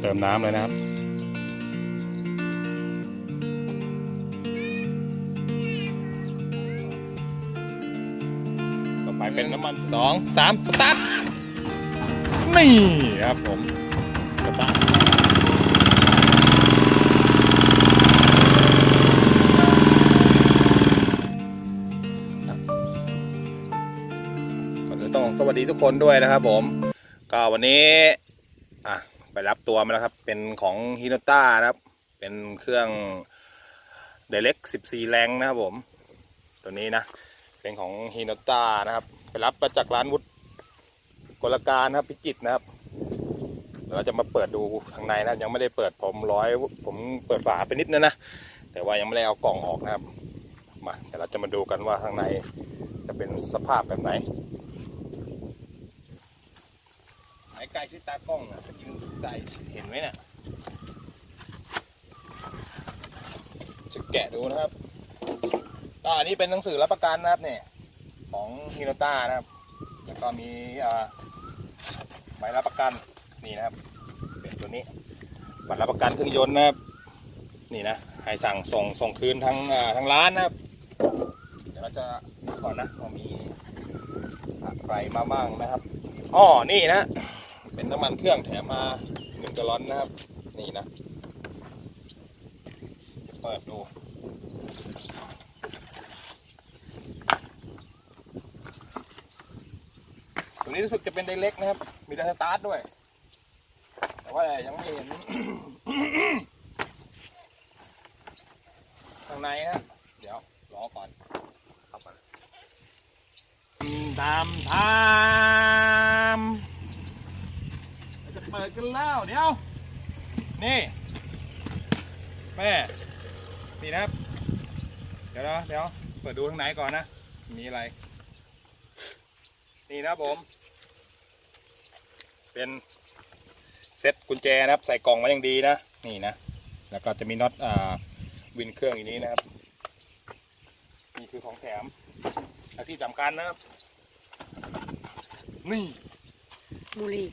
เติมน้ำเลยนะครับ ต่อไปเป็นน้ำมันสองสามสตาร์ทนี่ครับผมสตาร์ทก่อนอื่นต้องสวัสดีทุกคนด้วยนะครับผม ก็วันนี้ ไปรับตัวมาแล้วครับ เป็นของฮิโนต้านะครับ เป็นเครื่อง Direct 14 แรงนะครับผม ตัวนี้นะ เป็นของฮิโนต้านะครับ ไปรับมาจากร้านวุฒิกลการนะครับพิจิตนะครับเดี๋ยวเราจะมาเปิดดูข้างในนะครับ ยังไม่ได้เปิดผมร้อย ผมเปิดฝาไปนิดนึงนะ แต่ว่ายังไม่ได้เอากล่องออกนะครับ มาเดี๋ยวเราจะมาดูกันว่าข้างในจะเป็นสภาพแบบไหน ไหนไก่ชิตากล้องนะยิงไก่เห็นไหมเนี่ยจะแกะดูนะครับก็อันนี้เป็นหนังสือรับประกันนะครับเนี่ยของฮิโนต้านะครับ แล้วก็มีอ่าใบรับประกันนี่นะครับเป็นตัวนี้บัตรรับประกันเครื่องยนต์นะครับนี่นะให้สั่งส่งส่งคืนทั้งทั้งร้านนะครับ เดี๋ยวเราจะดูก่อนนะว่ามีอะไรมาบ้างนะครับอ๋อนี่นะ เป็นน้ำมันเครื่องแถมมาหนึ่งกะลอนนะครับ นี่นะ จะเปิดดูตัวนี้รู้สึกจะเป็นไดเล็กนะครับ มีไดสตาร์ทด้วย แต่ว่ายังไม่เห็นข้างในนะเดี๋ยวรอก่อนเข้ามาตามทาม ปิดกันแล้วเดี๋ยว นี่แม่นี่นะครับ เดี๋ยวนะเดี๋ยว เปิดดูข้างในก่อนนะ มีอะไร นี่นะผม เป็นเซ็ตกุญแจนะครับ ใส่กล่องมาอย่างดีนะ นี่นะ แล้วก็จะมีน็อตอ่าวินเครื่องอย่างนี้นะครับ นี่คือของแถม และที่สำคัญนะครับ นี่ บุหรี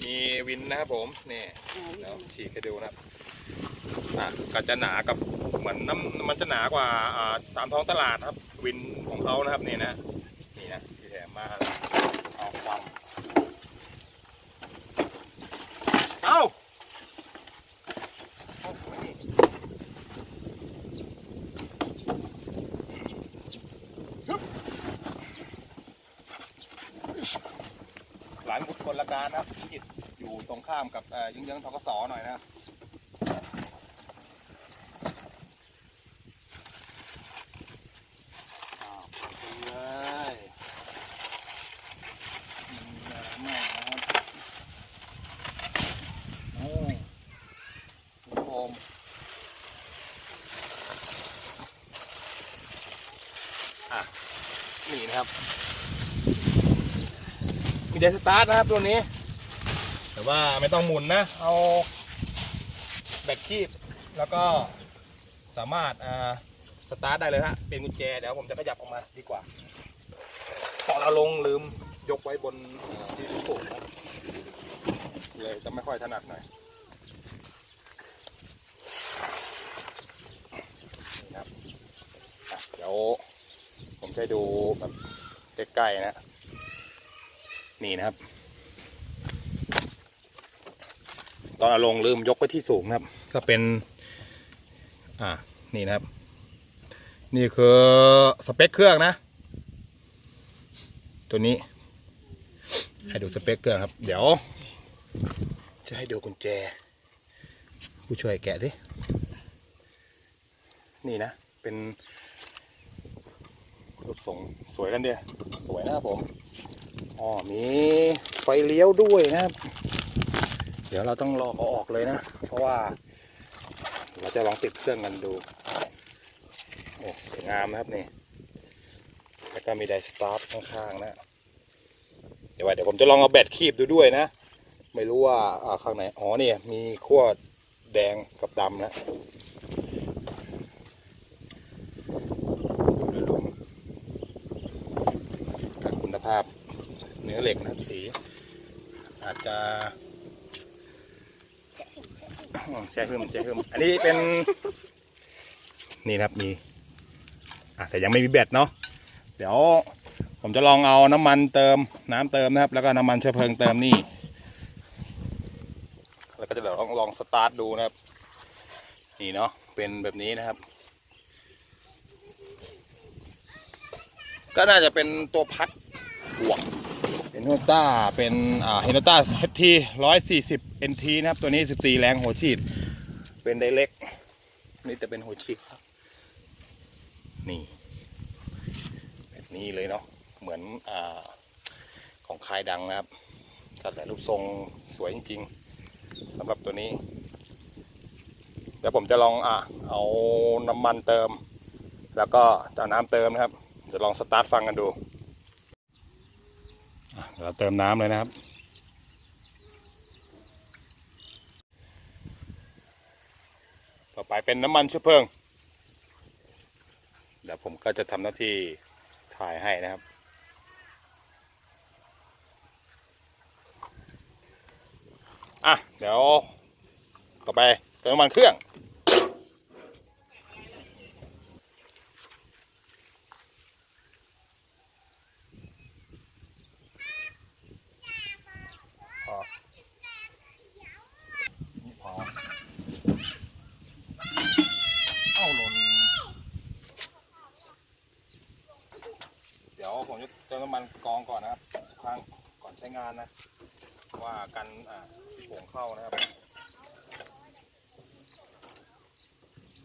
มีวินนะครับผมนี่แล้วฉีกให้ดูนะครับอะก็จะหนากับเหมือนน้ำมันจะหนากว่าอ่าตามท้องตลาดครับ วินของเขานะครับนี่นะนี่นะที่แถมมาเอาความเอ้าเอาไว้นี่ฮึบหลาน บุตรคนละการนะครับพิจิตรอยู่ตรงข้ามกับเอ่อยังยังๆทกสหน่อยนะครับอ้าวไปเลยมีอะไรมากนะครับโอ้คุณโอมอะนี่นะครับ มีเดสตาร์ทนะครับตัวนี้ แต่ว่าไม่ต้องหมุนนะ เอาแบตคีบแล้วก็สามารถอ่าสตาร์ทได้เลยฮะเป็นกุญแจเดี๋ยวผมจะขยับออกมาดีกว่าตอนเราลงลืมยกไว้บนเอ่อที่สูงนะเลยจะไม่ค่อยถนัดหน่อยนะครับเดี๋ยวผมจะดูแบบใกล้ๆนะ นี่นะครับ ตอนเราลงลืมยกไว้ที่สูงนะครับ ก็เป็น อ่า นี่นะครับ นี่คือสเปคเครื่องนะ ตัวนี้ ให้ดูสเปคเครื่องครับ เดี๋ยว จะให้ดูกุญแจ ผู้ช่วยแกะดิ นี่นะ เป็นรูปทรงสวยกันเดียสวยนะครับผม อ๋อมีไฟเลี้ยวด้วยนะครับ เดี๋ยวเราต้องลอเอาออกเลยนะ เพราะว่า เราจะลองติดเครื่องกันดูโอ้สวยงามนะครับนี่แล้วก็มีไดสตาร์ทข้างๆนะเดี๋ยวว่าเดี๋ยวผมจะลองเอาแบตคีบดูด้วยนะ ไม่รู้ว่าอ่าข้างในอ๋อเนี่ยมีขั้วแดงกับดำนะดูรวมๆคุณภาพ นื้อเหล็กนะสี อาจจะแช่ขึ้นแช่ขึ้นอันนี้เป็น นี่ครับมีอะแต่ยังไม่มีแบตเนาะเดี๋ยวผมจะลองเอาน้ำมันเติมน้ำเติมนะครับ แล้วก็น้ำมันเชื้อเพลิงเติมนี่ แล้วก็จะเดี๋ยวลองลองสตาร์ทดูนะครับ นี่เนาะเป็นแบบนี้นะครับ ก็น่าจะเป็นตัวพัดบวกเป็ นโฮต้าเป็นเฮนต้าเฮทีร้อยสี่สิบเอ็นทีนะครับ ตัวนี้สิบสี่แรงหัวฉีด เป็นไดเล็ก นี่จะเป็นหัวฉีดครับ นี่แบบนี้เลยเนาะเหมือนอของค่ายดังนะครับจัดแต่รูปทรงสวยจริงๆสำหรับตัวนี้ เดี๋ยวผมจะลองอะเอาน้ำมันเติม แล้วก็จะเอาน้ำเติมนะครับ จะลองสตาร์ทฟังกันดู เราเติมน้ำเลยนะครับ ต่อไปเป็นน้ำมันเชื้อเพลิง เดี๋ยวผมก็จะทำหน้าที่ถ่ายให้นะครับอะเดี๋ยวต่อไปเติมน้ำมันเครื่อง พอนี่พอเอ้าหล่นเดี๋ยวผมจะเติมน้ำมันกรองก่อนนะครับทุกครั้งก่อนใช้งานนะ ว่ากันอ่าที่ผงเข้านะครับ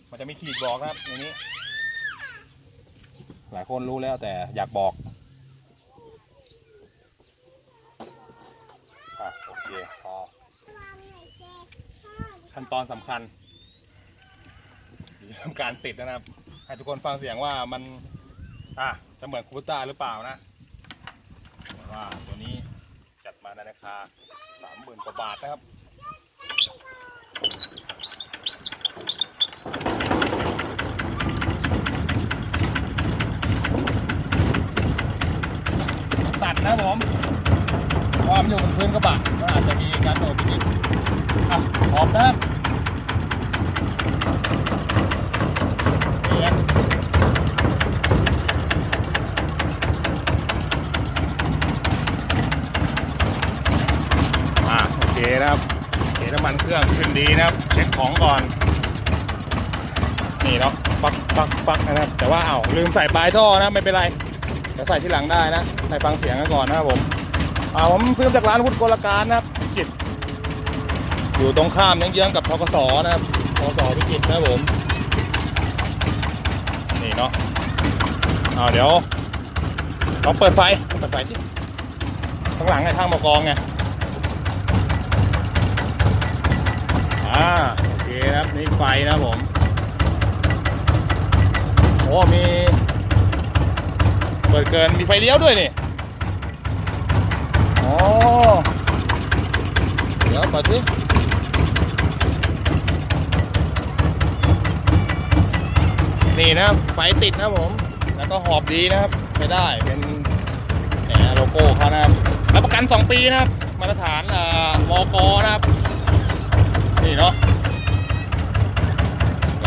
มันจะมีขีดบอกนะครับในนี้ หลายคนรู้แล้วแต่อยากบอกอะโอเคพอขั้นตอนสำคัญทำการติดนะครับ ให้ทุกคนฟังเสียงว่ามันอะจะเหมือนคูต้าหรือเปล่านะ ว่าตัวนี้จัดมาในราคาสามหมื่นกว่าบาทนะครับสั่นนะผมเพราะว่ามอยู่บนพื้นกระบะมันอาจจะมีการโดดนิดๆอะพร้อมนะครับนี่นะอะโอ เคนะครับเทน้ำมันเครื่องขึ้นดีนะครับ เช็คของก่อน นี่เนาะปักปักปักนะครับ แต่ว่าเอ้าลืมใส่ปลายท่อนะไม่เป็นไรเดี๋ยวใส่ที่หลังได้นะใส่ฟังเสียงกันก่อนนะครับผมอ่าผมซื้อมาจากร้านพุทธโกลการนะครับพิจิตอยู่ตรงข้ามเยื้องๆกับทกสนะครับทกสพิจิตนะครับผมนี่เนาะอ่าเดี๋ยวลองเปิดไฟเปิดไฟที่ข้างหลังไงข้างมากองไง อ่าโอเคครับ นี่ไฟนะผม โอ้ มี เปิดเกิน มีไฟเลี้ยวด้วยนี่อ๋อเดี๋ยวเปิดสินี่นะไฟติดนะผม แล้วก็หอบดีนะครับไม่ได้เป็นแหมโลโก้เขานะครับรับประกัน 2 ปีนะครับ มาตรฐานอ่ามกนะครับ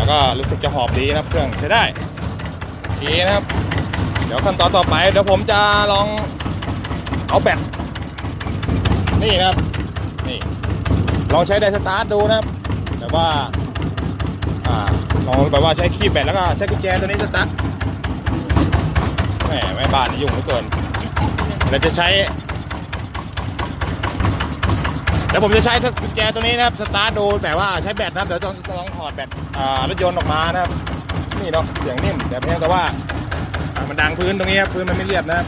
แล้วก็รู้สึกจะหอบดีนะครับเครื่องใช้ได้โอเคนะครับ เดี๋ยวขั้นตอนต่อไปเดี๋ยวผมจะลองเอาแบตนี่นะครับนี่ลองใช้ไดสตาร์ทดูนะครับ แต่ว่าอ่าลองแบบว่าใช้คีย์แบตแล้วก็ใช้กุญแจตัวนี้สตาร์ทแหมแม่บ้านนี่ยุ่งเหลือเกินเราจะใช้เดี๋ยวผมจะใช้กุญแจตัวนี้นะครับสตาร์ทดูแต่ว่าใช้แบตนะครับเดี๋ยวต้องลอง ถอดแบตรถยนต์ออกมานะครับ นี่เนาะเสียงนิ่มแต่เพียงแต่ว่ามันดังพื้นตรงนี้ครับพื้นมันไม่เรียบนะครับ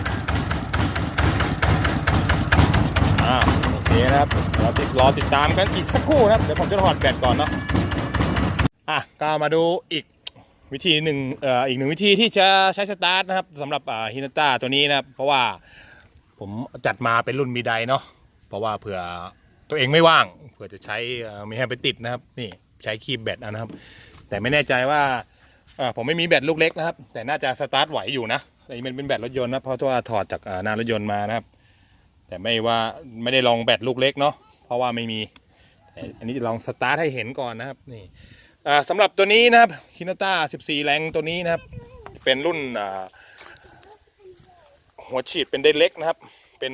อ่าโอเคนะครับเราติดรอติดตามกันอีกสักครู่นะครับเดี๋ยวผมจะถอดแบตก่อนเนาะอะก็มาดูอีกวิธีหนึ่งเอ่ออีกหนึ่งวิธีที่จะใช้สตาร์ทนะครับสำหรับฮินต้าตัวนี้นะครับเพราะว่าผมจัดมาเป็นรุ่นมีไดเนาะเพราะว่าเผื่อตัวเองไม่ว่าง เผื่อจะใช้เอ่อมีให้ไปติดนะครับนี่ ใช้คีบแบตนะครับ แต่ไม่แน่ใจว่าผมไม่มีแบตลูกเล็กนะครับ แต่น่าจะสตาร์ทไหวอยู่นะอันนี้มันเป็นแบตรถยนต์นะเพราะว่าถอดจากหน้ารถยนต์มานะครับ แต่ไม่ว่าไม่ได้ลองแบตลูกเล็กเนาะเพราะว่าไม่มีอันนี้ลองสตาร์ทให้เห็นก่อนนะครับนี่สำหรับตัวนี้นะครับฮินต้า14 แรงตัวนี้นะครับ เป็นรุ่นหัวฉีดเป็นไดเล็กนะครับ เป็น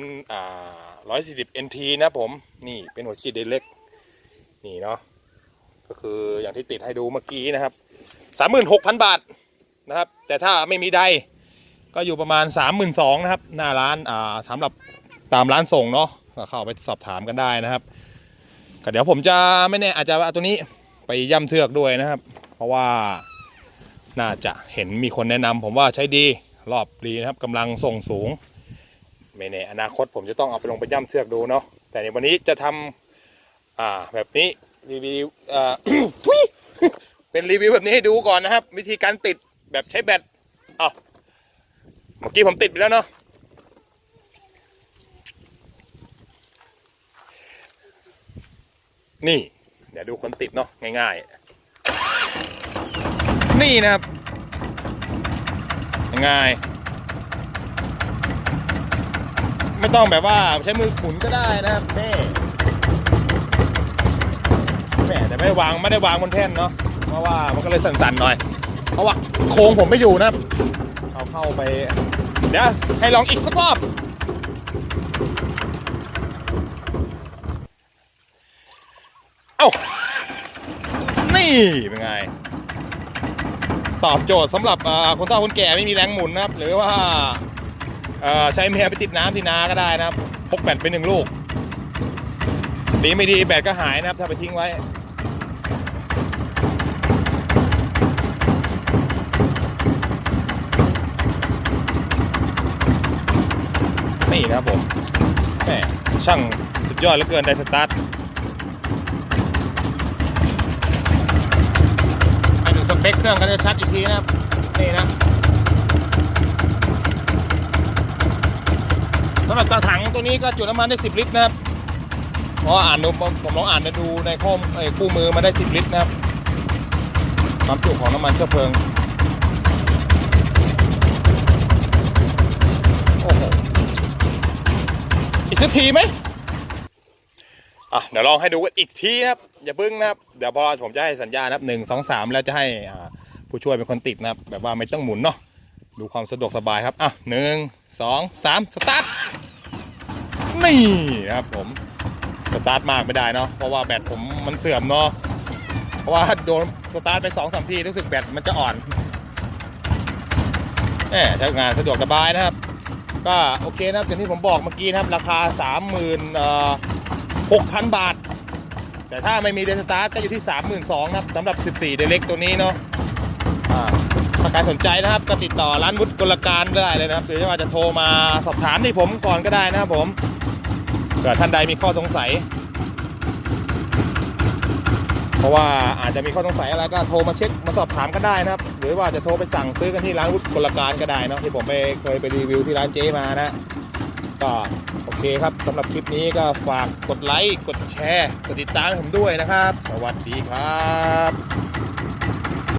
140 NT นะผมนี่เป็นหัวฉีดไดเล็กนี่เนาะ ก็คืออย่างที่ติดให้ดูเมื่อกี้นะครับ 36,000 บาทนะครับ แต่ถ้าไม่มีใดก็อยู่ประมาณ 32,000นะครับ หน้าร้านอ่าสำหรับตามร้านส่งเนาะก็เข้าไปสอบถามกันได้นะครับก็เดี๋ยวผมจะไม่แน่อาจจะเอาตัวนี้ไปย่ำเทือกด้วยนะครับ เพราะว่าน่าจะเห็นมีคนแนะนำผมว่าใช้ดีรอบดีนะครับกำลังส่งสูงไม่แน่อนาคตผมจะต้องเอาไปลงไปย่ำเทือกดูเนาะแต่ในวันนี้จะทำอ่าแบบนี้ รีวิวอ่าทุย เป็นรีวิวแบบนี้ให้ดูก่อนนะครับ วิธีการติดแบบใช้แบตอ้าวเมื่อกี้ผมติดไปแล้วเนาะนี่ เดี๋ยวดูคนติดเนาะง่ายๆ นี่นะครับง่ายไม่ต้องแบบว่าใช้มือหมุนก็ได้นะครับแม่ ไม่ได้วางไม่ได้วางบนแท่นเนาะเพราะว่ามันก็เลยสั่นๆหน่อย เพราะว่าโค้งผมไม่อยู่นะเอาเข้าไป เดี๋ยวให้ลองอีกสักรอบเอ้านี่เป็นไง ตอบโจทย์สำหรับคนเฒ่าคนแก่ไม่มีแรงหมุนนะครับ หรือว่าใช้เมียไปติดน้ำที่นาก็ได้นะครับพกแบตไปหนึ่งลูกดีไม่ดีแบตก็หายนะครับ ถ้าไปทิ้งไว้ นี่นะครับผมแหมช่างสุดยอดเหลือเกินไดสตาร์ทให้ดูสเปคเครื่องกันชัดอีกทีนะครับ นี่นะสำหรับกระถังตัวนี้ก็จุน้ำมันได้ 10 ลิตรนะครับเพราะว่าอ่านดูผมลองอ่านดูในข้อมเอ้ยคู่มือมาได้ 10 ลิตรนะครับความจุของน้ำมันเชื้อเพลิง สักทีไหมอะเดี๋ยวลองให้ดูกันอีกทีนะครับอย่าพึ่งนะครับเดี๋ยวพอผมจะให้สัญญาณนะครับหนึ่งสองสามแล้วจะให้ผู้ช่วยเป็นคนติดนะครับแบบว่าไม่ต้องหมุนเนาะดูความสะดวกสบายครับอะหนึ่งสองสามสตาร์ทนี่นะครับผมสตาร์ทมากไม่ได้เนาะเพราะว่าแบตผมมันเสื่อมเนาะเพราะว่าโดนสตาร์ทไปสองสามทีรู้สึกแบตมันจะอ่อนแหมใช้งานสะดวกสบายนะครับ ก็โอเคนะครับอย่างที่ผมบอกเมื่อกี้นะครับ ราคา36,000 บาท แต่ถ้าไม่มีเดสตาร์ก็อยู่ที่ 32,000นะครับสำหรับ 14 เดเล็กตัวนี้เนาะถ้าใครสนใจนะครับก็ติดต่อร้านวุฒิกลการได้เลยนะครับ หรือว่าจะโทรมาสอบถามที่ผมก่อนก็ได้นะครับผมเผื่อท่านใดมีข้อสงสัย เพราะว่าอาจจะมีข้อสงสัยอะไรก็โทรมาเช็คมาสอบถามก็ได้นะครับ หรือว่าจะโทรไปสั่งซื้อกันที่ร้านวุฒิกลการก็ได้นะที่ผมไปเคยไปรีวิวที่ร้านเจมานะก็โอเคครับสำหรับคลิปนี้ก็ฝากกดไลค์กดแชร์ กดติดตามผมด้วยนะครับ สวัสดีครับ